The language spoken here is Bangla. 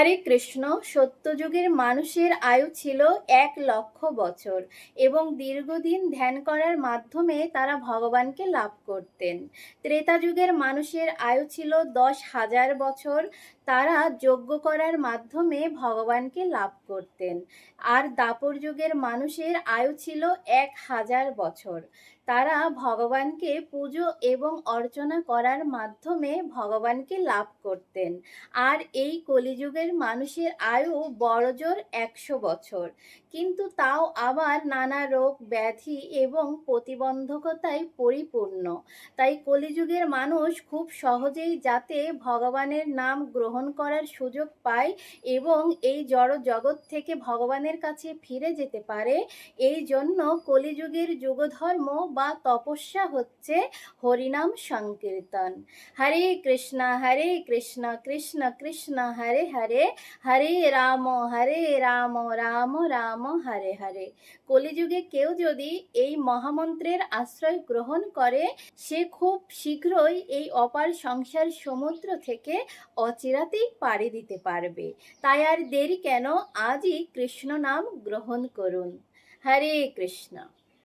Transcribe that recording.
হরে কৃষ্ণ, সত্যযুগের মানুষের আয়ু ছিল এক লক্ষ বছর এবং দীর্ঘদিন ধ্যান করার মাধ্যমে তারা ভগবানকে লাভ করতেন। ত্রেতা যুগের মানুষের আয়ু ছিল দশ হাজার বছর, তারা যজ্ঞ করার মাধ্যমে ভগবানকে লাভ করতেন। আর দাপর যুগের মানুষের আয়ু ছিল এক হাজার বছর। তারা ভগবানকে পুজো এবং অর্চনা করার মাধ্যমে ভগবানকে লাভ করতেন। আর এই কলিযুগের মানুষের আয়ু বড়জোর একশো বছর। কিন্তু তাও আবার নানা রোগ, ব্যাধি এবং প্রতিবন্ধকতায় পরিপূর্ণ। তাই কলিযুগের মানুষ খুব সহজেই যাতে ভগবানের নাম গ্রহণ করার সুযোগ পায় এবং এই জড় জগৎ থেকে ভগবানের কাছে ফিরে যেতে পারে, এই জন্য কলিযুগের যুগধর্ম বা তপস্যা হচ্ছে হরিনাম সংকীর্তন। হরে কৃষ্ণ হরে কৃষ্ণ কৃষ্ণ কৃষ্ণ, হরে হরে হরে রাম হরে রাম রাম রাম, হরে হরে। কলিযুগে কেউ যদি এই মহামন্ত্রের আশ্রয় গ্রহণ করে, সে খুব শীঘ্রই এই অপার সংসার সমুদ্র থেকে অচিরাতেই পাড়ি দিতে পারবে। তাই আর দেরি কেন? আজই কৃষ্ণ নাম গ্রহণ করুন। হরে কৃষ্ণ।